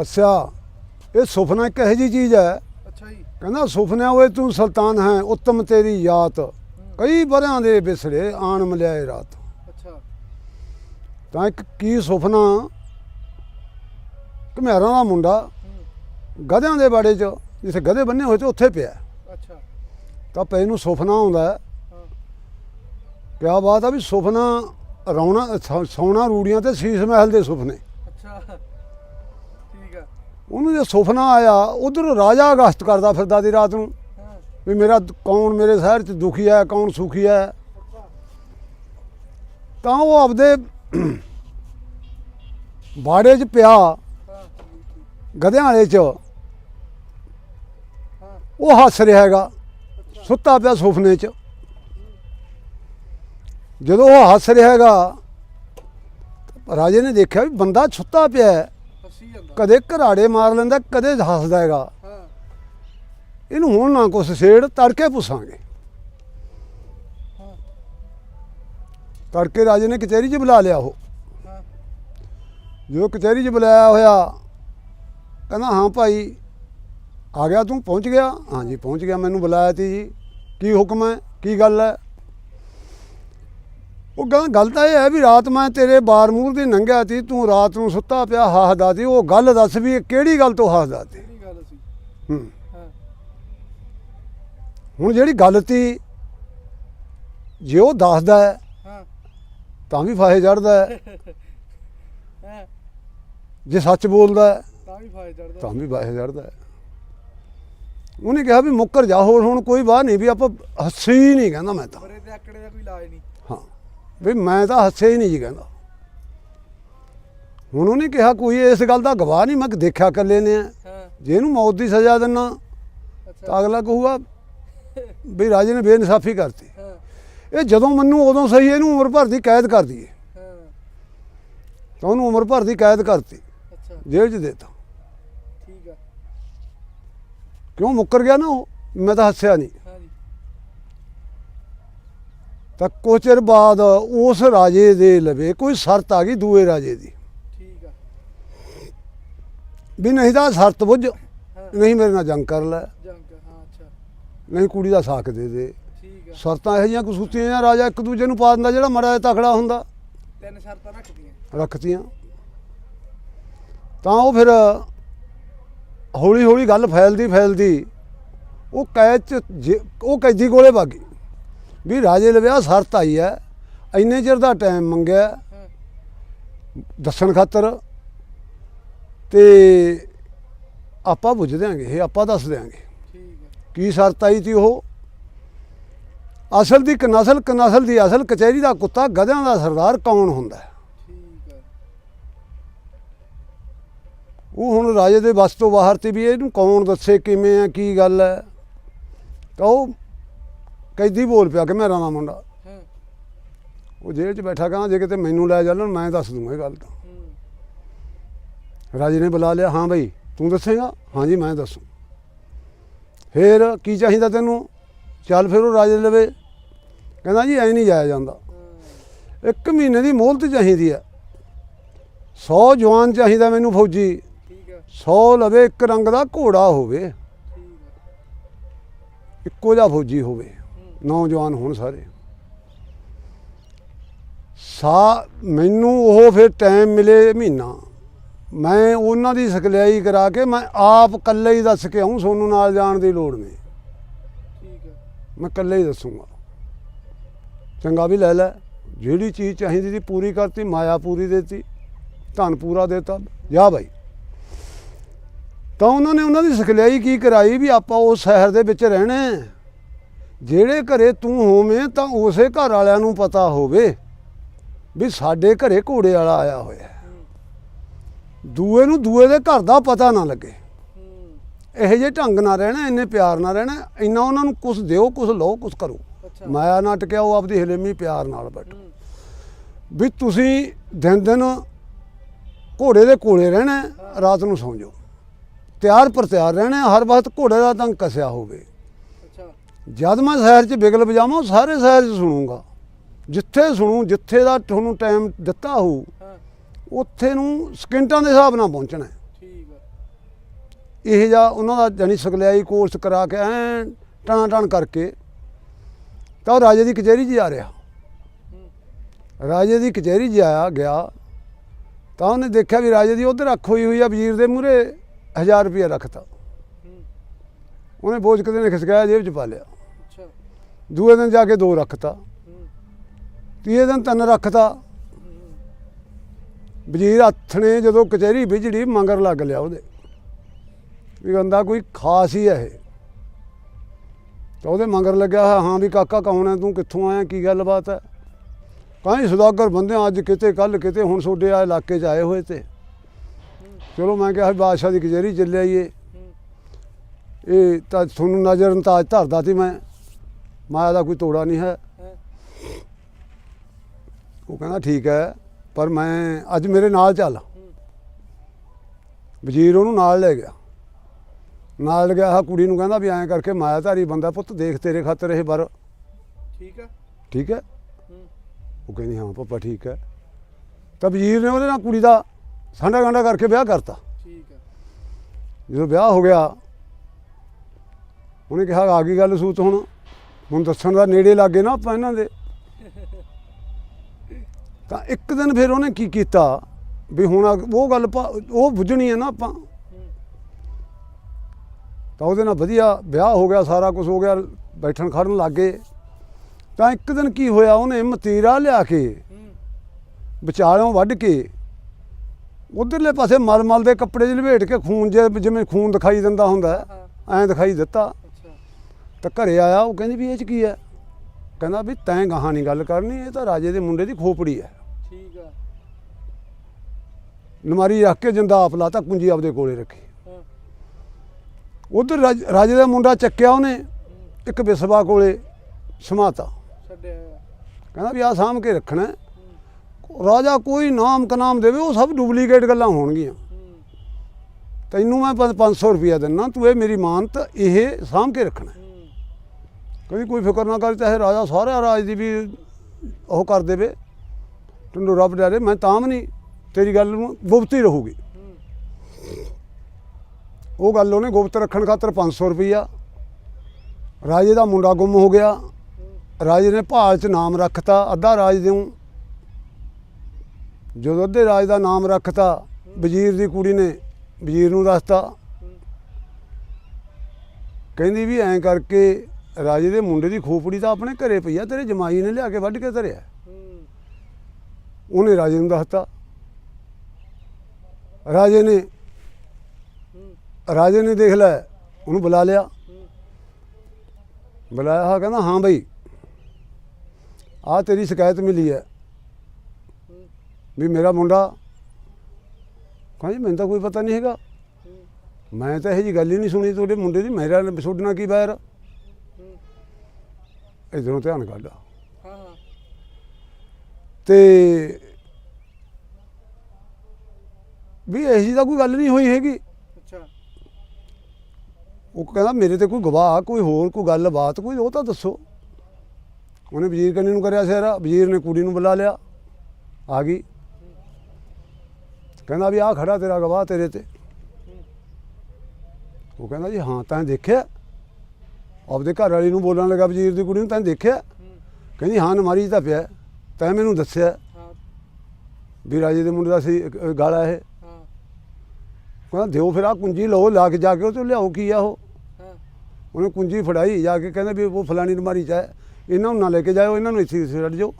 ਅੱਛਾ ਇਹ ਸੁਪਨਾ ਇੱਕ ਇਹੋ ਜੀ ਚੀਜ਼ ਹੈ? ਅੱਛਾ ਜੀ। ਕਹਿੰਦਾ ਸੁਪਨਿਆ ਓਏ ਤੂੰ ਸੁਲਤਾਨ ਹੈ ਉੱਤਮ ਤੇਰੀ ਯਾਤ। ਕਈ ਬਰਿਆਂ ਦੇ ਬਿਸੜੇ ਆਣ ਮਲਿਆਏ ਰਾਤ। ਅੱਛਾ। ਤਾਂ ਇੱਕ ਕੀ ਸੁਪਨਾ ਘਮਿਆਰਾਂ ਦਾ ਮੁੰਡਾ ਗਧਿਆਂ ਦੇ ਬਾੜੇ 'ਚ ਜਿੱਥੇ ਗਧੇ ਬੰਨੇ ਹੋਏ ਤੇ ਉੱਥੇ ਪਿਆ। ਅੱਛਾ। ਤਾਂ ਪੈ ਨੂੰ ਸੁਪਨਾ ਆਉਂਦਾ ਕਿਆ ਬਾਤ ਆ ਵੀ ਸੁਪਨਾ ਰੌਣਾ ਸੌ- ਸੌਣਾ ਰੂੜੀਆਂ ਤੇ ਸੀਸ ਮਹਿਲ ਦੇ ਸੁਪਨੇ ਅੱਛਾ। ਉਹਨੂੰ ਜੇ ਸੁਪਨਾ ਆਇਆ, ਉਧਰ ਰਾਜਾ ਅਗਸਤ ਕਰਦਾ ਫਿਰਦਾ ਦੀ ਰਾਤ ਨੂੰ ਵੀ ਮੇਰਾ ਕੌਣ ਮੇਰੇ ਸ਼ਹਿਰ 'ਚ ਦੁਖੀ ਹੈ, ਕੌਣ ਸੁਖੀ ਹੈ। ਤਾਂ ਉਹ ਆਪਦੇ ਬਾੜੇ 'ਚ ਪਿਆ ਹਾਂ ਗਧਿਆਂ ਵਾਲੇ 'ਚ। ਉਹ ਹੱਸ ਰਿਹਾ ਹੈਗਾ, ਸੁੱਤਾ ਪਿਆ ਸੁਪਨੇ 'ਚ। ਜਦੋਂ ਉਹ ਹੱਸ ਰਿਹਾ ਹੈਗਾ, ਰਾਜੇ ਨੇ ਦੇਖਿਆ ਵੀ ਬੰਦਾ ਸੁੱਤਾ ਪਿਆ ਹੱਸੀ ਜਾਂਦਾ। ਕਦੇ ਘਰਾੜੇ ਮਾਰ ਲੈਂਦਾ ਕਦੇ ਹੱਸਦਾ ਹੈਗਾ। ਹਾਂ। ਇਹਨੂੰ ਹੁਣ ਨਾ ਕੁਛ ਛੇੜ ਤੜਕੇ ਪੁੱਛਾਂਗੇ। ਹਾਂ। ਤੜਕੇ ਰਾਜੇ ਨੇ ਕਚਹਿਰੀ 'ਚ ਬੁਲਾ ਲਿਆ ਉਹ। ਹਾਂ। ਜਦੋਂ ਕਚਹਿਰੀ 'ਚ ਬੁਲਾਇਆ ਹੋਇਆ ਕਹਿੰਦਾ ਹਾਂ ਭਾਈ ਆ ਗਿਆ ਤੂੰ ਪਹੁੰਚ ਗਿਆ? ਹਾਂਜੀ ਪਹੁੰਚ ਗਿਆ ਮੈਨੂੰ ਬੁਲਾਇਆ ਤੀ ਜੀ। ਕੀ ਹੁਕਮ ਹੈ? ਕੀ ਗੱਲ ਹੈ? ਉਹ ਕਹਿੰਦਾ ਗੱਲ ਤਾਂ ਇਹ ਹੈ ਵੀ ਰਾਤ ਮੈਂ ਤੇਰੇ ਬਾਰ ਮੂੰਹ ਦੀ ਨੰਗਿਆ ਤੀ ਤੂੰ ਰਾਤ ਨੂੰ ਸੁੱਤਾ ਪਿਆ ਹੱਸਦਾ ਤੀ ਉਹ ਗੱਲ ਦੱਸ ਵੀ ਇਹ ਕਿਹੜੀ ਗੱਲ ਤੋਂ ਹੱਸਦਾ ਤੀ ਕਿਹੜੀ ਗੱਲ ਸੀ? ਹੂੰ। ਹੁਣ ਜਿਹੜੀ ਗੱਲ ਤੀ ਜੇ ਉਹ ਦੱਸਦਾ ਹੈ ਹਾਂ। ਤਾਂ ਵੀ ਫਾਹੇ ਚੜਦਾ ਹੈ। ਹਾਂ। ਜੇ ਸੱਚ ਬੋਲਦਾ ਹੈ ਤਾਂ ਵੀ ਫਾਇਦਾ ਚੜਦਾ ਤਾਂ ਵੀ ਫਾਹੇ ਚੜਦਾ ਹੈ। ਉਹਨੇ ਕਿਹਾ ਵੀ ਮੁੱਕਰ ਜਾ ਹੋਰ ਹੁਣ ਕੋਈ ਬਾਤ ਨਹੀਂ ਵੀ ਆਪਾਂ ਹੱਸੇ ਨਹੀਂ ਕਹਿੰਦਾ ਮੈਂ ਤਾਂ। ਮਰੇ ਤੇ ਆਕੜੇ ਦਾ ਕੋਈ ਇਲਾਜ ਨਹੀਂ। ਵੀ ਮੈਂ ਤਾਂ ਹੱਸੇ ਹੀ ਨਹੀਂ ਜੀ ਕਹਿੰਦਾ। ਹੁਣ ਉਹਨੇ ਕਿਹਾ ਕੋਈ ਇਸ ਗੱਲ ਦਾ ਗਵਾਹ ਨਹੀਂ ਮੈਂ ਦੇਖਿਆ ਇਕੱਲੇ ਨੇ। ਜੇ ਇਹਨੂੰ ਮੌਤ ਦੀ ਸਜ਼ਾ ਦਿੰਨਾ ਤਾਂ ਅਗਲਾ ਕਹੂਗਾ ਵੀ ਰਾਜੇ ਨੇ ਬੇਇਨਸਾਫੀ ਕਰਤੀ। ਇਹ ਜਦੋਂ ਮੈਨੂੰ ਉਦੋਂ ਸਹੀ ਇਹਨੂੰ ਉਮਰ ਭਰ ਦੀ ਕੈਦ ਕਰ ਦਈਏ। ਹਾਂ। ਤਾਂ ਉਹਨੂੰ ਉਮਰ ਭਰ ਦੀ ਕੈਦ ਕਰਤੀ। ਜੇਲ੍ਹ 'ਚ ਦੇਤਾ। ਠੀਕ ਆ। ਕਿਉਂ ਮੁੱਕਰ ਗਿਆ ਨਾ ਉਹ? ਮੈਂ ਤਾਂ ਹੱਸਿਆ ਨਹੀਂ। ਤਾਂ ਕੁਛ ਚਿਰ ਬਾਅਦ ਉਸ ਰਾਜੇ ਦੇ ਲਵੇ ਕੋਈ ਸ਼ਰਤ ਆ ਗਈ ਦੂਏ ਰਾਜੇ ਦੀ। ਠੀਕ ਆ। ਵੀ ਨਹੀਂ ਤਾਂ ਸ਼ਰਤ ਬੁੱਝ ਨਹੀਂ ਮੇਰੇ ਨਾਲ ਜੰਗ ਕਰ ਲੈ। ਜੰਗ ਹਾਂ ਅੱਛਾ। ਨਹੀਂ ਕੁੜੀ ਦਾ ਸਾਕ ਦੇ ਦੇ। ਠੀਕ ਆ। ਸ਼ਰਤਾਂ ਇਹੋ ਜਿਹੀਆਂ ਕਸੂਤੀਆਂ ਰਾਜਾ ਇੱਕ ਦੂਜੇ ਨੂੰ ਪਾ ਦਿੰਦਾ ਜਿਹੜਾ ਮੜਾ ਤਕੜਾ ਹੁੰਦਾ। ਤਿੰਨ ਸ਼ਰਤਾਂ ਰੱਖਦੀਆਂ ਰੱਖਤੀਆਂ। ਤਾਂ ਉਹ ਫਿਰ ਹੌਲੀ ਹੌਲੀ ਗੱਲ ਫੈਲਦੀ ਫੈਲਦੀ ਉਹ ਕੈਦ ਚ ਉਹ ਕੈਦੀ ਕੋਲੇ ਭਾਗੀ ਵੀ ਰਾਜੇ ਲਵਿਆ ਸ਼ਰਤ ਆਈ ਹੈ, ਇੰਨੇ ਚਿਰ ਦਾ ਟਾਈਮ ਮੰਗਿਆ ਦੱਸਣ ਖਾਤਰ ਤੇ ਆਪਾਂ ਬੁੱਝ ਦਿਆਂਗੇ, ਇਹ ਆਪਾਂ ਦੱਸ ਦਿਆਂਗੇ। ਕੀ ਸ਼ਰਤ ਆਈ ਸੀ ਉਹ? ਅਸਲ ਦੀ ਕਨਸਲ ਕਨਸਲ ਦੀ ਅਸਲ ਕਚਹਿਰੀ ਦਾ ਕੁੱਤਾ ਗਧਿਆਂ ਦਾ ਸਰਦਾਰ ਕੌਣ ਹੁੰਦਾ ਉਹ ਹੁਣ ਰਾਜੇ ਦੇ ਵੱਸ ਤੋਂ ਬਾਹਰ ਤੇ ਵੀ ਇਹਨੂੰ ਕੌਣ ਦੱਸੇ ਕਿਵੇਂ ਆ ਕੀ ਗੱਲ ਹੈ? ਤਾਂ ਉਹ ਕੈਦੀ ਬੋਲ ਪਿਆ ਕਿ ਮੇਰਾ ਦਾ ਮੁੰਡਾ। ਉਹ ਜੇਲ੍ਹ 'ਚ ਬੈਠਾ ਕਹਾਂ ਜੇ ਕਿਤੇ ਮੈਨੂੰ ਲੈ ਚੱਲਣ ਮੈਂ ਦੱਸ ਦੂੰਗਾ ਇਹ ਗੱਲ ਤਾਂ। ਰਾਜੇ ਨੇ ਬੁਲਾ ਲਿਆ ਹਾਂ ਬਈ ਤੂੰ ਦੱਸੇਗਾ? ਹਾਂ ਜੀ ਮੈਂ ਦੱਸੂ। ਫੇਰ ਕੀ ਚਾਹੀਦਾ ਤੈਨੂੰ? ਚੱਲ ਫਿਰ ਉਹ ਰਾਜੇ ਲਵੇ। ਕਹਿੰਦਾ ਜੀ ਐ ਨਹੀਂ ਜਾਇਆ ਜਾਂਦਾ। ਇੱਕ ਮਹੀਨੇ ਦੀ ਮੋਹਲਤ ਚਾਹੀਦੀ ਹੈ। 100 ਜਵਾਨ ਚਾਹੀਦਾ ਮੈਨੂੰ ਫੌਜੀ। ਠੀਕ ਆ 100 ਲਵੇ ਇੱਕ ਰੰਗ ਦਾ ਘੋੜਾ ਹੋਵੇ। ਆ ਇੱਕੋ ਜਿਹਾ ਫੌਜੀ ਹੋਵੇ। ਨੌਜਵਾਨ ਹੋਣ ਸਾਰੇ। ਸਾ ਮੈਨੂੰ ਉਹ ਫਿਰ ਟਾਈਮ ਮਿਲੇ ਮਹੀਨਾ। ਮੈਂ ਉਹਨਾਂ ਦੀ ਸਿਖਲਾਈ ਕਰਾ ਕੇ ਮੈਂ ਆਪ ਇਕੱਲੇ ਹੀ ਦੱਸ ਕੇ ਆਉਂ ਸੋਨੂੰ ਨਾਲ ਜਾਣ ਦੀ ਲੋੜ ਨਹੀਂ। ਠੀਕ ਮੈਂ ਇਕੱਲੇ ਹੀ ਦੱਸੂਗਾ। ਚੰਗਾ ਵੀ ਲੈ ਲੈ। ਜਿਹੜੀ ਚੀਜ਼ ਚਾਹੀਦੀ ਸੀ ਪੂਰੀ ਕਰਤੀ ਮਾਇਆ ਪੂਰੀ ਦੇਤੀ ਧਨ ਪੂਰਾ ਦੇਤਾ। ਜਾ ਭਾਈ ਤਾਂ ਉਹਨਾਂ ਨੇ ਉਹਨਾਂ ਦੀ ਸਿਖਲਾਈ ਕੀ ਕਰਾਈ ਵੀ ਆਪਾਂ ਉਸ ਸ਼ਹਿਰ ਦੇ ਵਿੱਚ ਰਹਿਣਾ। ਜਿਹੜੇ ਘਰੇ ਤੂੰ ਹੋਵੇਂ ਤਾਂ ਉਸੇ ਘਰ ਵਾਲਿਆਂ ਨੂੰ ਪਤਾ ਹੋਵੇ ਵੀ ਸਾਡੇ ਘਰੇ ਘੋੜੇ ਵਾਲਾ ਆਇਆ ਹੋਇਆ ਦੂਏ ਨੂੰ ਦੂਏ ਦੇ ਘਰ ਦਾ ਪਤਾ ਨਾ ਲੱਗੇ। ਇਹੋ ਜਿਹੇ ਢੰਗ ਨਾਲ ਰਹਿਣਾ ਇੰਨੇ ਪਿਆਰ ਨਾਲ ਰਹਿਣਾ ਇੰਨਾ ਉਹਨਾਂ ਨੂੰ ਕੁਝ ਦਿਓ ਕੁਝ ਲਓ ਕੁਝ ਕਰੋ। ਮਾਇਆ ਨਾ ਟਕਿਆ ਉਹ ਆਪਦੀ ਹਲੇਮੀ ਪਿਆਰ ਨਾਲ ਬੈਠੋ। ਵੀ ਤੁਸੀਂ ਦਿਨ ਦਿਨ ਘੋੜੇ ਦੇ ਕੋਲੇ ਰਹਿਣਾ ਰਾਤ ਨੂੰ ਸੌਂ ਜਾਓ। ਤਿਆਰ ਪਰ ਤਿਆਰ ਰਹਿਣਾ ਹਰ ਵਕਤ ਘੋੜੇ ਦਾ ਤੰਗ ਕਸਿਆ ਹੋਵੇ। ਜਦ ਮੈਂ ਸ਼ਹਿਰ 'ਚ ਬਿਗਲ ਵਜਾਵਾਂ ਸਾਰੇ ਸ਼ਹਿਰ 'ਚ ਸੁਣੂੰਗਾ। ਜਿੱਥੇ ਸੁਣੂ ਜਿੱਥੇ ਦਾ ਤੁਹਾਨੂੰ ਟਾਈਮ ਦਿੱਤਾ ਹੋਊ ਹਾਂ ਉੱਥੇ ਨੂੰ ਸਕਿੰਟਾਂ ਦੇ ਹਿਸਾਬ ਨਾਲ ਪਹੁੰਚਣਾ ਹੈ। ਠੀਕ ਆ। ਇਹ ਜਾ ਉਹਨਾਂ ਦਾ ਜਾਨੀ ਸਗਲਿਆਈ ਕੋਰਸ ਕਰਾ ਕੇ ਐ ਟਾਂ ਟਾਂ ਕਰਕੇ ਤਾਂ ਉਹ ਰਾਜੇ ਦੀ ਕਚਹਿਰੀ 'ਚ ਜਾ ਰਿਹਾ। ਰਾਜੇ ਦੀ ਕਚਹਿਰੀ 'ਚ ਆਇਆ ਗਿਆ ਤਾਂ ਉਹਨੇ ਦੇਖਿਆ ਵੀ ਰਾਜੇ ਦੀ ਉਧਰ ਅੱਖ ਹੋਈ ਹੋਈ ਆ ਵਜ਼ੀਰ ਦੇ ਮੂਹਰੇ 1000 ਰੁਪਏ ਰੱਖਤਾ। ਉਹਨੇ ਬੋਝ ਕਦੇ ਨੇ ਖਿਸਕਾਇਆ ਜੇਬ 'ਚ ਪਾ ਲਿਆ। ਅੱਛਾ। ਦੂਏ ਦਿਨ ਜਾ ਕੇ ਦੋ ਰੱਖਤਾ। ਤੀਏ ਦਿਨ ਤਿੰਨ ਰੱਖਤਾ। ਵਜ਼ੀਰ ਹੱਥ ਨੇ ਜਦੋਂ ਕਚਹਿਰੀ ਵਿਜੜੀ ਮੰਗਰ ਲੱਗ ਲਿਆ ਉਹਦੇ। ਵੀ ਬੰਦਾ ਕੋਈ ਖਾਸ ਹੀ ਹੈ ਇਹ। ਤਾਂ ਉਹਦੇ ਮੰਗਰ ਲੱਗਿਆ ਹਾਂ ਵੀ ਕਾਕਾ ਕੌਣ ਹੈ ਤੂੰ ਕਿੱਥੋਂ ਆਇਆ ਕੀ ਗੱਲਬਾਤ ਹੈ? ਕਾਹੀਂ ਸੁਦਾਗਰ ਬੰਦੇ ਅੱਜ ਕਿਤੇ ਕੱਲ ਕਿਤੇ ਹੁਣ ਤੁਹਾਡੇ ਆ ਇਲਾਕੇ 'ਚ ਆਏ ਹੋਏ ਤੇ। ਚਲੋ ਮੈਂ ਕਿਹਾ ਬਾਦਸ਼ਾਹ ਦੀ ਕਚਹਿਰੀ ਚੱਲੇ ਆਈਏ ਹੂੰ ਇਹ ਤਾਂ ਤੁਹਾਨੂੰ ਨਜ਼ਰ ਅੰਦਾਜ਼ ਧਰਦਾ ਸੀ ਮੈਂ। ਮਾਇਆ ਦਾ ਕੋਈ ਤੋੜਾ ਨਹੀਂ ਹੈ। ਹੈ ਉਹ ਕਹਿੰਦਾ ਠੀਕ ਹੈ ਪਰ ਮੈਂ ਅੱਜ ਮੇਰੇ ਨਾਲ ਚੱਲ। ਹੂੰ ਵਜ਼ੀਰ ਉਹਨੂੰ ਨਾਲ ਲੈ ਗਿਆ। ਨਾਲ ਗਿਆ ਆਹ ਕੁੜੀ ਨੂੰ ਕਹਿੰਦਾ ਵੀ ਐਂ ਕਰਕੇ ਮਾਇਆਧਾਰੀ ਬੰਦਾ ਪੁੱਤ ਦੇਖ ਤੇਰੇ ਖਾਤਰ ਇਹ ਬਰ ਠੀਕ ਆ ਠੀਕ ਹੈ? ਹੂੰ। ਉਹ ਕਹਿੰਦੀ ਹਾਂ ਪਾਪਾ ਠੀਕ ਹੈ। ਤਾਂ ਵਜ਼ੀਰ ਨੇ ਉਹਦੇ ਨਾਲ ਕੁੜੀ ਦਾ ਸਾਂਡਾ ਗਾਂਡਾ ਕਰਕੇ ਵਿਆਹ ਕਰਤਾ। ਠੀਕ ਆ ਜਦੋਂ ਵਿਆਹ ਹੋ ਗਿਆ ਉਹਨੇ ਕਿਹਾ ਆ ਗਈ ਗੱਲ ਸੂਤ ਹੁਣ। ਹੁਣ ਦੱਸਣ ਦਾ ਨੇੜੇ ਲੱਗੇ ਨਾ ਆਪਾਂ ਇਹਨਾਂ ਦੇ। ਤਾਂ ਇੱਕ ਦਿਨ ਫਿਰ ਉਹਨੇ ਕੀ ਕੀਤਾ? ਵੀ ਹੁਣ ਉਹ ਗੱਲ ਉਹ ਬੁੱਝਣੀ ਹੈ ਨਾ ਆਪਾਂ। ਤਾਂ ਉਹਦੇ ਨਾਲ ਵਧੀਆ ਵਿਆਹ ਹੋ ਗਿਆ ਸਾਰਾ ਕੁਝ ਹੋ ਗਿਆ ਬੈਠਣ ਖੜਨ ਲੱਗੇ ਤਾਂ ਇੱਕ ਦਿਨ ਕੀ ਹੋਇਆ? ਉਹਨੇ ਮਤੀਰਾ ਲਿਆ ਕੇ ਵਿਚਾਲਿਓਂ ਵੱਢ ਕੇ ਉਧਰਲੇ ਪਾਸੇ ਮਲ ਮਲ ਦੇ ਕੱਪੜੇ 'ਚ ਲਪੇਟ ਕੇ ਖੂਨ ਜਿਵੇਂ ਖੂਨ ਦਿਖਾਈ ਦਿੰਦਾ ਹੁੰਦਾ ਐਂ ਦਿਖਾਈ ਦਿੱਤਾ। ਤਾਂ ਘਰੇ ਆਇਆ ਉਹ ਕਹਿੰਦੀ ਵੀ ਇਹ 'ਚ ਕੀ ਹੈ? ਕਹਿੰਦਾ ਵੀ ਤੈਂ ਗਾਹਾਂ ਨਹੀਂ ਗੱਲ ਕਰਨੀ ਇਹ ਤਾਂ ਰਾਜੇ ਦੇ ਮੁੰਡੇ ਦੀ ਖੋਪੜੀ ਹੈ। ਠੀਕ ਆ। ਨਮਾਰੀ ਰੱਖ ਕੇ ਜਿੰਦਾ ਆਪ ਲਾਤਾ ਕੁੰਜੀ ਆਪਦੇ ਕੋਲੇ ਰੱਖੀ। ਉਧਰ ਰਾਜੇ ਦਾ ਮੁੰਡਾ ਚੱਕਿਆ ਉਹਨੇ ਇੱਕ ਬਿਸਵਾ ਕੋਲੇ ਸਮਾਤਾ। ਛੱਡਿਆ ਕਹਿੰਦਾ ਵੀ ਆ ਸਾਂਭ ਕੇ ਰੱਖਣਾ। ਰਾਜਾ ਕੋਈ ਨਾਮ ਕਨਾਮ ਦੇਵੇ ਉਹ ਸਭ ਡੁਪਲੀਕੇਟ ਗੱਲਾਂ ਹੋਣਗੀਆਂ। ਤੈਨੂੰ ਮੈਂ 500 ਰੁਪਇਆ ਦਿੰਨਾ ਤੂੰ ਇਹ ਮੇਰੀ ਮਾਨਤ ਇਹ ਸਾਂਭ ਕੇ ਰੱਖਣਾ। ਕਹਿੰਦੀ ਕੋਈ ਫਿਕਰ ਨਾ ਕਰ, ਚਾਹੇ ਰਾਜਾ ਸਾਰਾ ਰਾਜ ਦੀ ਵੀ ਉਹ ਕਰ ਦੇਵੇ। ਤੈਨੂੰ ਰੱਬ ਡਰੇ, ਮੈਂ ਤਾਂ ਵੀ ਨਹੀਂ, ਤੇਰੀ ਗੱਲ ਨੂੰ ਗੁਪਤ ਹੀ ਰਹੂਗੀ। ਉਹ ਗੱਲ ਉਹਨੇ ਗੁਪਤ ਰੱਖਣ ਖਾਤਰ 500 ਰੁਪਈਆ। ਰਾਜੇ ਦਾ ਮੁੰਡਾ ਗੁੰਮ ਹੋ ਗਿਆ। ਰਾਜੇ ਨੇ ਭਾਲ 'ਚ ਨਾਮ ਰੱਖਤਾ, ਅੱਧਾ ਰਾਜ ਦੇਉ ਜਦੋਂ ਅੱਧੇ ਰਾਜ ਦਾ ਨਾਮ ਰੱਖਤਾ, ਵਜ਼ੀਰ ਦੀ ਕੁੜੀ ਨੇ ਵਜ਼ੀਰ ਨੂੰ ਦੱਸਤਾ। ਕਹਿੰਦੀ ਵੀ ਐਂ ਕਰਕੇ ਰਾਜੇ ਦੇ ਮੁੰਡੇ ਦੀ ਖੋਪੜੀ ਤਾਂ ਆਪਣੇ ਘਰੇ ਪਈ ਆ, ਤੇਰੇ ਜਮਾਈ ਨੇ ਲਿਆ ਕੇ ਵੱਢ ਕੇ ਧਰਿਆ। ਉਹਨੇ ਰਾਜੇ ਨੂੰ ਦੱਸਤਾ। ਰਾਜੇ ਨੇ ਰਾਜੇ ਨੇ ਦੇਖ ਲਿਆ ਉਹਨੂੰ ਬੁਲਾ ਲਿਆ। ਬੁਲਾਇਆ ਹਾਂ ਕਹਿੰਦਾ, ਹਾਂ ਬਈ ਆ ਤੇਰੀ ਸ਼ਿਕਾਇਤ ਮਿਲੀ ਹੈ ਵੀ ਮੇਰਾ ਮੁੰਡਾ ਕਹਿੰਦੀ ਮੈਨੂੰ ਤਾਂ ਕੋਈ ਪਤਾ ਨਹੀਂ ਹੈਗਾ। ਮੈਂ ਤਾਂ ਇਹ ਜੀ ਗੱਲ ਹੀ ਨਹੀਂ ਸੁਣੀ, ਤੁਹਾਡੇ ਮੁੰਡੇ ਦੀ ਮੇਰਾ ਤੁਹਾਡੇ ਨਾਲ ਕੀ ਬੈਰ ਇਧਰੋਂ ਧਿਆਨ ਕੱਢ ਹਾਂ ਹਾਂ। ਤੇ ਵੀ ਇਹ ਜੀ ਤਾਂ ਕੋਈ ਗੱਲ ਨਹੀਂ ਹੋਈ ਹੈਗੀ। ਅੱਛਾ। ਉਹ ਕਹਿੰਦਾ ਮੇਰੇ ਤੇ ਕੋਈ ਗਵਾਹ ਕੋਈ ਹੋਰ ਕੋਈ ਗੱਲਬਾਤ ਕੋਈ ਉਹ ਤਾਂ ਦੱਸੋ। ਉਹਨੇ ਵਜ਼ੀਰ ਕੰਨੀ ਨੂੰ ਕਰਿਆ ਸਿਹਰਾ ਵਜ਼ੀਰ ਨੇ ਕੁੜੀ ਨੂੰ ਬੁਲਾ ਲਿਆ ਆ ਗਈ। ਕਹਿੰਦਾ ਵੀ ਆ ਖੜਾ ਤੇਰਾ ਗਵਾਹ ਤੇਰੇ ਤੇ। ਉਹ ਕਹਿੰਦਾ ਜੀ ਹਾਂ ਤੈਂ ਦੇਖਿਆ। ਆਪਦੇ ਘਰ ਵਾਲੀ ਨੂੰ ਬੋਲਣ ਲੱਗਾ ਵਜ਼ੀਰ ਦੀ ਕੁੜੀ ਨੂੰ ਤੈਂ ਦੇਖਿਆ? ਕਹਿੰਦੀ ਹਾਂ ਨਮਾਰੀ ਤਾਂ ਪਿਆ ਤੈਂ ਮੈਨੂੰ ਦੱਸਿਆ ਵੀ ਰਾਜੇ ਦੇ ਮੁੰਡੇ ਦਾ ਸੀ ਗਾਲਾ ਇਹ। ਕਹਿੰਦਾ ਦਿਓ ਫਿਰ ਆ ਕੁੰਜੀ ਲਓ ਲਾ ਕੇ ਜਾ ਕੇ ਉਹ ਤੋਂ ਲਿਆਓ ਕੀ ਆ ਉਹ? ਉਹਨੇ ਕੁੰਜੀ ਫੜਾਈ ਜਾ ਕੇ ਕਹਿੰਦਾ ਵੀ ਉਹ ਫਲਾਣੀ ਨਮਾਰੀ ਚ ਹੈ। ਇਹਨਾਂ ਨੂੰ ਨਾ ਲੈ ਕੇ ਜਾਓ ਇਹਨਾਂ ਨੂੰ ਇੱਥੇ ਛੱਡ ਜਾਓ।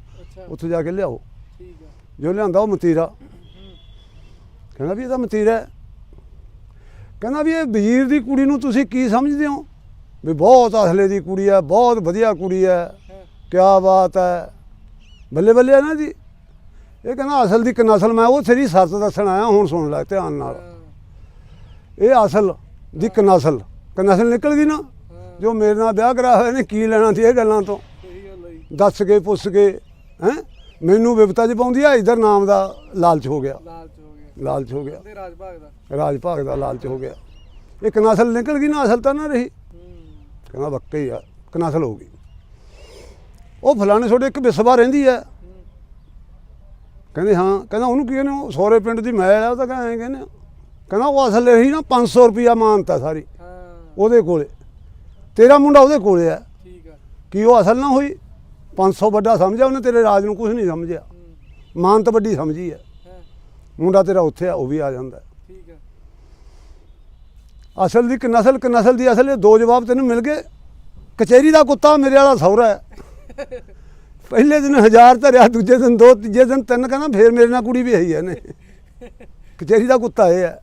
ਉੱਥੇ ਜਾ ਕੇ ਲਿਆਓ। ਜੋ ਲਿਆਂਦਾ ਉਹ ਮਤੀਰਾ। ਕਹਿੰਦਾ ਵੀ ਇਹ ਤਾਂ ਮਤੀਰਾ ਕਹਿੰਦਾ ਵੀ ਇਹ ਵਜ਼ੀਰ ਦੀ ਕੁੜੀ ਨੂੰ ਤੁਸੀਂ ਕੀ ਸਮਝਦੇ ਹੋ? ਵੀ ਬਹੁਤ ਅਸਲੇ ਦੀ ਕੁੜੀ ਹੈ ਬਹੁਤ ਵਧੀਆ ਕੁੜੀ ਹੈ। ਕਿਆ ਬਾਤ ਹੈ। ਬੱਲੇ ਬੱਲੇ ਨਾ ਜੀ। ਇਹ ਕਹਿੰਦਾ ਅਸਲ ਦੀ ਇੱਕ ਨਸਲ ਮੈਂ ਉਹ ਤੇਰੀ ਸੱਚ ਦੱਸਣ ਆਇਆ ਹੁਣ ਸੁਣ ਲੈ ਧਿਆਨ ਨਾਲ। ਇਹ ਅਸਲ ਦੀ ਇੱਕ ਨਸਲ ਇੱਕ ਨਸਲ ਨਿਕਲ ਗਈ ਨਾ। ਜੋ ਮੇਰੇ ਨਾਲ ਵਿਆਹ ਕਰਾਇਆ ਹੋਇਆ ਨੇ ਕੀ ਲੈਣਾ ਸੀ ਇਹ ਗੱਲਾਂ ਤੋਂ? ਦੱਸ ਕੇ ਪੁੱਛ ਕੇ ਹੈ? ਮੈਨੂੰ ਵਿਪਤਾ ਚ ਪਾਉਂਦੀ ਆ ਇਧਰ ਨਾਮ ਦਾ ਲਾਲਚ ਹੋ ਗਿਆ। ਲਾਲਚ ਹੋ ਗਿਆ। ਲਾਲਚ ਹੋ ਗਿਆ। ਤੇ ਰਾਜ ਭਾਗ ਦਾ। ਰਾਜ ਭਾਗ ਦਾ ਲਾਲਚ ਹੋ ਗਿਆ। ਇੱਕ ਨਸਲ ਨਿਕਲ ਗਈ ਨਾ ਅਸਲ ਤਾਂ ਨਾ ਰਹੀ। ਕਹਿੰਦਾ ਵਾਕਈ ਆ ਇੱਕ ਨਸਲ ਹੋ ਗਈ। ਉਹ ਫਲਾਣੇ ਛੋਡੇ ਇੱਕ ਬਿਸਵਾ ਰਹਿੰਦੀ ਹੈ ਕਹਿੰਦੇ ਹਾਂ ਕਹਿੰਦਾ ਉਹਨੂੰ ਕੀ ਕਹਿੰਦੇ ਉਹ ਸੋਰੇ ਪਿੰਡ ਦੀ ਮੈਲ ਆ ਉਹ ਤਾਂ ਕਹਿੰਦੇ ਕਹਿੰਦੇ। ਕਹਿੰਦਾ ਉਹ ਅਸਲ ਇਹੀ ਨਾ 500 ਰੁਪਿਆ ਮਾਨਤਾ ਸਾਰੀ ਉਹਦੇ ਕੋਲੇ। ਤੇਰਾ ਮੁੰਡਾ ਉਹਦੇ ਕੋਲੇ ਆ। ਠੀਕ ਆ। ਕੀ ਉਹ ਅਸਲ ਨਾ ਹੋਈ? 500 ਵੱਡਾ ਸਮਝਿਆ ਉਹਨੇ ਤੇਰੇ ਰਾਜ ਨੂੰ ਕੁਝ ਨਹੀਂ ਸਮਝਿਆ। ਮਾਨਤ ਵੱਡੀ ਸਮਝੀ ਆ। ਮੁੰਡਾ ਤੇਰਾ ਉੱਥੇ ਆ ਉਹ ਵੀ ਆ ਜਾਂਦਾ। ਠੀਕ ਆ। ਅਸਲ ਦੀ ਕਿ ਨਸਲ ਕਿ ਨਸਲ ਦੀ ਅਸਲ ਇਹ ਦੋ ਜਵਾਬ ਤੈਨੂੰ ਮਿਲ ਗਏ। ਕਚਹਿਰੀ ਦਾ ਕੁੱਤਾ ਮੇਰੇ ਵਾਲਾ ਸੌਰਾ ਹੈ। ਪਹਿਲੇ ਦਿਨ ਹਜ਼ਾਰ ਧਰਿਆ ਦੂਜੇ ਦਿਨ ਦੋ ਤੀਜੇ ਦਿਨ ਤਿੰਨ ਕਹਿੰਦਾ ਫੇਰ ਮੇਰੇ ਨਾਲ ਕੁੜੀ ਵੀ ਹੈ ਨੇ ਕਚਹਿਰੀ ਦਾ ਕੁੱਤਾ ਇਹ ਹੈ।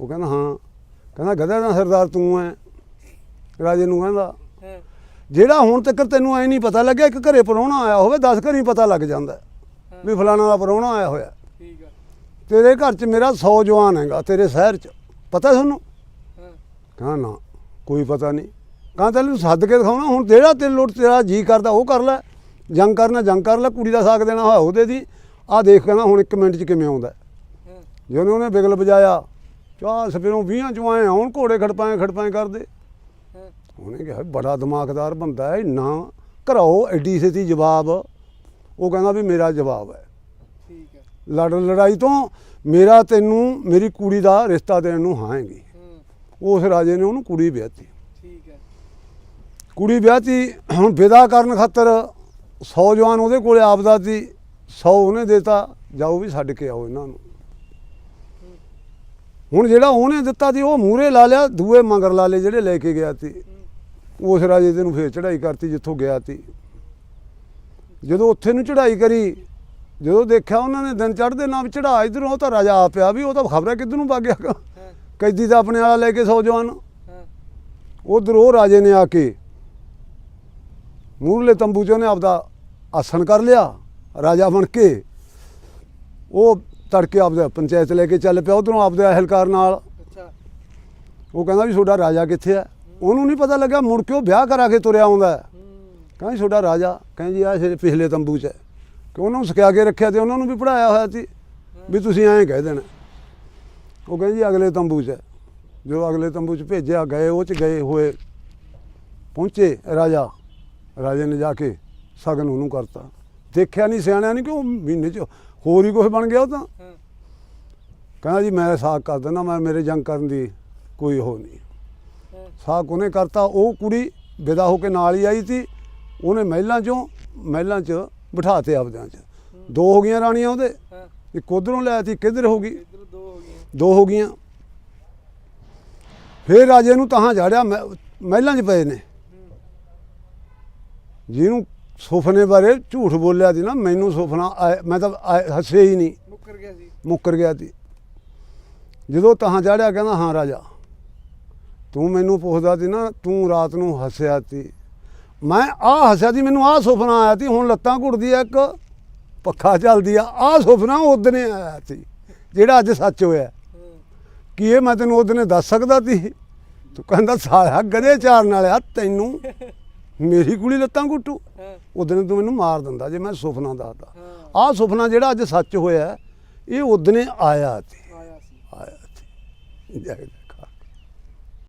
ਉਹ ਕਹਿੰਦਾ ਹਾਂ। ਕਹਿੰਦਾ ਗਧਾ ਦਾ ਸਰਦਾਰ ਤੂੰ ਹੈ। ਰਾਜੇ ਨੂੰ ਕਹਿੰਦਾ। ਜਿਹੜਾ ਹੁਣ ਤੱਕ ਤੈਨੂੰ ਐ ਨਹੀਂ ਪਤਾ ਲੱਗਿਆ ਇੱਕ ਘਰੇ ਪਰੋਣਾ ਆਇਆ ਹੋਵੇ 10 ਘਰੀ ਪਤਾ ਲੱਗ ਜਾਂਦਾ ਵੀ ਫਲਾਣਾ ਦਾ ਪਰੋਣਾ ਆਇਆ ਹੋਇਆ। ਤੇਰੇ ਘਰ 'ਚ ਮੇਰਾ 100 ਜਵਾਨ ਹੈਗਾ ਤੇਰੇ ਸ਼ਹਿਰ 'ਚ। ਪਤਾ ਤੁਹਾਨੂੰ? ਕਹਾਂ ਨਾ ਕੋਈ ਪਤਾ ਨਹੀਂ। ਕਹਾਂ ਤੈਨੂੰ ਸੱਦ ਕੇ ਦਿਖਾਉਣਾ ਹੁਣ ਜਿਹੜਾ ਤੇਰੇ ਲੋਟ ਤੇਰਾ ਜੀ ਕਰਦਾ ਉਹ ਕਰ ਲੈ। ਜੰਗ ਕਰਨਾ ਜੰਗ ਕਰ ਲੈ ਕੁੜੀ ਦਾ ਸਾਕ ਦੇਣਾ ਹੋਇਆ ਉਹਦੇ ਦੀ। ਆਹ ਦੇਖ ਕਹਿੰਦਾ ਹੁਣ 1 ਮਿੰਟ 'ਚ ਕਿਵੇਂ ਆਉਂਦਾ। ਜਦੋਂ ਉਹਨੇ ਬਿਗਲ ਵਜਾਇਆ ਚਾਹ ਸਪਿਰੋਂ 20 ਚਵਾਏ ਆਉਣ ਘੋੜੇ ਖੜਪਾਏ ਖੜਪਾਏ ਕਰਦੇ। ਉਹਨੇ ਕਿਹਾ ਬੜਾ ਦਿਮਾਗਦਾਰ ਬੰਦਾ ਹੈ ਇੰਨਾ ਘਰਾਓ ਐਡੀ ਛੇਤੀ ਜਵਾਬ। ਉਹ ਕਹਿੰਦਾ ਵੀ ਮੇਰਾ ਜਵਾਬ ਹੈ। ਆ ਲੜ ਲੜਾਈ ਤੋਂ ਮੇਰਾ ਤੈਨੂੰ ਮੇਰੀ ਕੁੜੀ ਦਾ ਰਿਸ਼ਤਾ ਦੇਣ ਨੂੰ ਹਾਂ ਹੈਗੀ। ਹੂੰ। ਉਸ ਰਾਜੇ ਨੇ ਉਹਨੂੰ ਕੁੜੀ ਵਿਆਹਤੀ। ਠੀਕ ਆ ਕੁੜੀ ਵਿਆਹਤੀ ਹੁਣ ਵਿਦਾ ਕਰਨ ਖਾਤਰ 100 ਜਵਾਨ ਉਹਦੇ ਕੋਲੇ ਆਪਦਾ ਸੀ 100 ਉਹਨੇ ਦੇਤਾ ਜਾਓ ਵੀ ਛੱਡ ਕੇ ਆਓ ਇਹਨਾਂ ਨੂੰ। ਹੁਣ ਜਿਹੜਾ ਉਹਨੇ ਦਿੱਤਾ ਸੀ ਉਹ ਮੂਹਰੇ ਲਾ ਲਿਆ ਦੂਏ ਮੰਗਰ ਲਾ ਲਏ ਜਿਹੜੇ ਲੈ ਕੇ ਗਿਆ ਸੀ। ਹੂੰ। ਉਸ ਰਾਜੇ ਦੇ ਨੂੰ ਫੇਰ ਚੜ੍ਹਾਈ ਕਰਤੀ ਜਿੱਥੋਂ ਗਿਆ ਸੀ। ਜਦੋਂ ਉੱਥੇ ਨੂੰ ਚੜ੍ਹਾਈ ਕਰੀ ਜਦੋਂ ਦੇਖਿਆ ਉਹਨਾਂ ਨੇ ਦਿਨ ਚੜ੍ਹਦੇ ਨਾਮ ਚੜ੍ਹਾ ਇਧਰੋਂ ਉਹ ਤਾਂ ਰਾਜਾ ਆ ਪਿਆ ਵੀ ਉਹ ਤਾਂ ਖਬਰ ਹੈ ਕਿੱਧਰ ਨੂੰ ਵਗ ਗਿਆ ਕੈਦੀ ਤਾਂ ਆਪਣੇ ਵਾਲਾ ਲੈ ਕੇ 100 ਜਵਾਨ। ਉਧਰ ਉਹ ਰਾਜੇ ਨੇ ਆ ਕੇ ਮੂਰਲੇ ਤੰਬੂ 'ਚ ਉਹਨੇ ਆਪਦਾ ਆਸਣ ਕਰ ਲਿਆ ਰਾਜਾ ਬਣ ਕੇ। ਉਹ ਤੜਕੇ ਆਪਦਾ ਪੰਚਾਇਤ ਲੈ ਕੇ ਚੱਲ ਪਿਆ ਉਧਰੋਂ ਆਪਦੇ ਅਹਿਲਕਾਰ ਨਾਲ। ਉਹ ਕਹਿੰਦਾ ਵੀ ਤੁਹਾਡਾ ਰਾਜਾ ਕਿੱਥੇ ਹੈ? ਉਹਨੂੰ ਨਹੀਂ ਪਤਾ ਲੱਗਾ ਮੁੜ ਕੇ ਉਹ ਵਿਆਹ ਕਰਾ ਕੇ ਤੁਰਿਆ ਆਉਂਦਾ ਕਹਿੰਦਾ ਤੁਹਾਡਾ ਰਾਜਾ ਕਹਿੰਦੀ ਆ ਸਿਰ ਪਿਛਲੇ ਤੰਬੂ 'ਚ ਹੈ। ਕਿ ਉਹਨਾਂ ਨੂੰ ਸਿਖਾ ਕੇ ਰੱਖਿਆ ਤੇ ਉਹਨਾਂ ਨੂੰ ਵੀ ਪੜਾਇਆ ਹੋਇਆ ਸੀ ਵੀ ਤੁਸੀਂ ਐਂ ਕਹਿ ਦੇਣਾ। ਉਹ ਕਹਿੰਦੀ ਜੀ ਅਗਲੇ ਤੰਬੂ 'ਚ ਹੈ। ਜੋ ਅਗਲੇ ਤੰਬੂ 'ਚ ਭੇਜਿਆ ਗਏ ਉਹ 'ਚ ਗਏ ਹੋਏ ਪਹੁੰਚੇ ਰਾਜਾ। ਰਾਜੇ ਨੇ ਜਾ ਕੇ ਸਗਨ ਉਹਨੂੰ ਕਰਤਾ। ਦੇਖਿਆ ਨਹੀਂ ਸਿਆਣਿਆ ਨਹੀਂ ਕਿ ਉਹ ਮਹੀਨੇ 'ਚ ਹੋਰ ਹੀ ਕੁਝ ਬਣ ਗਿਆ ਉਹ ਤਾਂ? ਹਾਂ। ਕਹਿੰਦਾ ਜੀ ਮੈਂ ਸਾਕ ਕਰ ਦਿੰਦਾ ਮੈਂ ਮੇਰੇ ਜੰਗ ਕਰਨ ਦੀ ਕੋਈ ਉਹ ਨਹੀਂ। ਹਾਂ। ਸਾਕ ਉਹਨੇ ਕਰਤਾ ਉਹ ਕੁੜੀ ਵਿਦਾ ਹੋ ਕੇ ਨਾਲ ਹੀ ਆਈ ਸੀ। ਉਹਨੇ ਮਹਿਲਾਂ ਚੋਂ ਮਹਿਲਾਂ 'ਚ ਬਿਠਾਤੇ ਆਪਦਿਆਂ 'ਚ। ਦੋ ਹੋ ਗਈਆਂ ਰਾਣੀਆਂ ਉਹਦੇ ਇੱਕ ਉਧਰੋਂ ਲੈ ਤੀ ਕਿੱਧਰ ਹੋ ਗਈ। ਦੋ ਹੋ ਗਈਆਂ। ਫੇਰ ਰਾਜੇ ਨੂੰ ਤਾਂ ਝਾੜਿਆ ਮਹਿ- ਮਹਿਲਾਂ 'ਚ ਪਏ ਨੇ। ਜਿਹਨੂੰ ਸੁਪਨੇ ਬਾਰੇ ਝੂਠ ਬੋਲਿਆ ਸੀ ਨਾ ਮੈਨੂੰ ਆਇਆ- ਮੈਂ ਤਾਂ ਹੱਸਿਆ ਹੀ ਨਹੀਂ। ਮੁੱਕਰ ਗਿਆ ਸੀ। ਮੁੱਕਰ ਗਿਆ ਸੀ। ਜਦੋਂ ਤਾਂ ਚੜਿਆ ਕਹਿੰਦਾ ਹਾਂ ਰਾਜਾ ਤੂੰ ਮੈਨੂੰ ਪੁੱਛਦਾ ਸੀ ਨਾ ਤੂੰ ਰਾਤ ਨੂੰ ਹੱਸਿਆ ਸੀ ਮੈਂ ਆਹ ਹੱਸਿਆ ਸੀ ਮੈਨੂੰ ਆਹ ਸੁਪਨਾ ਆਇਆ ਸੀ ਹੁਣ ਲੱਤਾਂ ਘੁੱਟਦੀ ਆ ਇੱਕ ਪੱਖਾ ਚੱਲਦੀ ਆ ਆਹ ਸੁਪਨਾ ਉਦਨੇ ਆਇਆ ਸੀ ਜਿਹੜਾ ਅੱਜ ਸੱਚ ਹੋਇਆ। ਕੀ ਇਹ ਮੈਂ ਤੈਨੂੰ ਉਹਦਨੇ ਦੱਸ ਸਕਦਾ ਸੀ? ਤੂੰ ਕਹਿੰਦਾ ਸਾਲਿਆ ਗਧੇ ਚਾਰਨ ਵਾਲਿਆ ਤੈਨੂੰ ਮੇਰੀ ਕੁੜੀ ਲੱਤਾਂ ਘੁੱਟੂ। ਉਦਨੇ ਤੂੰ ਮੈਨੂੰ ਮਾਰ ਦਿੰਦਾ ਜੇ ਮੈਂ ਸੁਪਨਾ ਦੱਸਦਾ। ਆਹ ਸੁਪਨਾ ਜਿਹੜਾ ਅੱਜ ਸੱਚ ਹੋਇਆ ਇਹ ਉਦਨੇ ਆਇਆ ਸੀ। ਆਇਆ ਸੀ। ਆਇਆ ਸੀ। ਜੈ